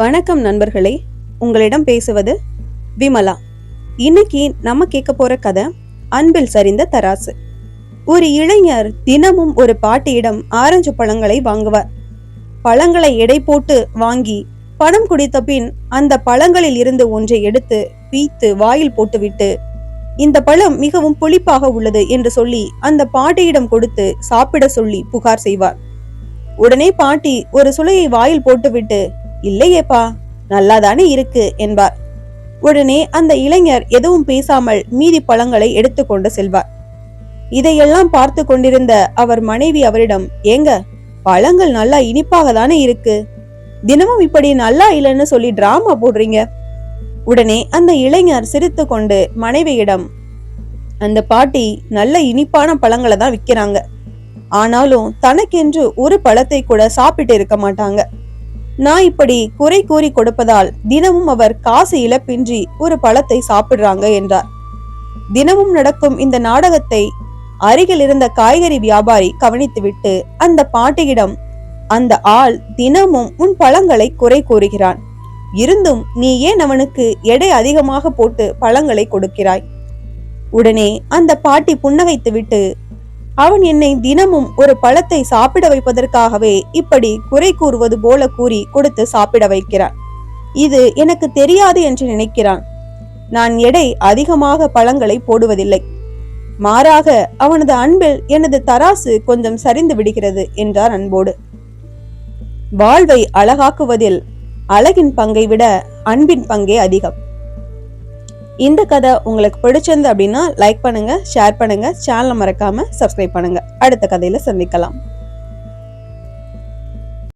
வணக்கம் நண்பர்களே. உங்களிடம் பேசுவது விமலா. இன்னைக்கு நம்ம கேட்க போற கதை அன்பில் சரிந்த தராசு. ஒரு இளைஞர் தினமும் ஒரு பாட்டியிடம் ஆரஞ்சு பழங்களை வாங்குவார். பழங்களை எடை போட்டு வாங்கி பணம் குடித்த பின் அந்த பழங்களில் இருந்து ஒன்றை எடுத்து பீத்து வாயில் போட்டுவிட்டு இந்த பழம் மிகவும் புளிப்பாக உள்ளது என்று சொல்லி அந்த பாட்டியிடம் கொடுத்து சாப்பிட சொல்லி புகார் செய்வார். உடனே பாட்டி ஒரு சுளையை வாயில் போட்டுவிட்டு இல்லையேப்பா நல்லாதானே இருக்கு என்பார். உடனே அந்த இளைஞர் எதுவும் பேசாமல் மீதி பழங்களை எடுத்துக்கொண்டு செல்வார். இதையெல்லாம் பார்த்து கொண்டிருந்த அவர் மனைவி அவரிடம் ஏங்க பழங்கள் நல்லா இனிப்பாக தானே இருக்கு? தினமும் இப்படி நல்லா இல்லைன்னு சொல்லி டிராமா போடுறீங்க? உடனே அந்த இளைஞர் சிரித்து கொண்டு மனைவியிடம் அந்த பாட்டி நல்ல இனிப்பான பழங்களை தான் விற்கிறாங்க. ஆனாலும் தனக்கென்று ஒரு பழத்தை கூட சாப்பிட்டு இருக்க மாட்டாங்க. நான் இப்படி குறை கூறி கொடுப்பதால் தினமும் அவர் காசு இழப்பின்றி ஒரு பழத்தை சாப்பிடுறாங்க என்றார். தினமும் நடக்கும் இந்த நாடகத்தை அருகில் இருந்த காய்கறி வியாபாரி கவனித்துவிட்டு அந்த பாட்டியிடம் அந்த ஆள் தினமும் உன் பழங்களை குறை கூறுகிறான். இருந்தும் நீ ஏன் அவனுக்கு எடை அதிகமாக போட்டு பழங்களை கொடுக்கிறாய்? உடனே அந்த பாட்டி புன்னகைத்துவிட்டு அவன் என்னை தினமும் ஒரு பழத்தை சாப்பிட வைப்பதற்காகவே இப்படி குறை கூறுவது போல கூறி கொடுத்து சாப்பிட வைக்கிறான். இது எனக்கு தெரியாது என்று நினைக்கிறான். நான் எடை அதிகமாக பழங்களை போடுவதில்லை. மாறாக அவனது அன்பில் எனது தராசு கொஞ்சம் சரிந்து விடுகிறது என்றார் அன்போடு. வாழ்வை அழகாக்குவதில் அழகின் பங்கை விட அன்பின் பங்கே அதிகம். இந்த கதை உங்களுக்கு பிடிச்சிருந்து அப்படின்னா லைக் பண்ணுங்க ஷேர் பண்ணுங்க சேனலை மறக்காம சப்ஸ்கிரைப் பண்ணுங்க. அடுத்த கதையில சந்திக்கலாம்.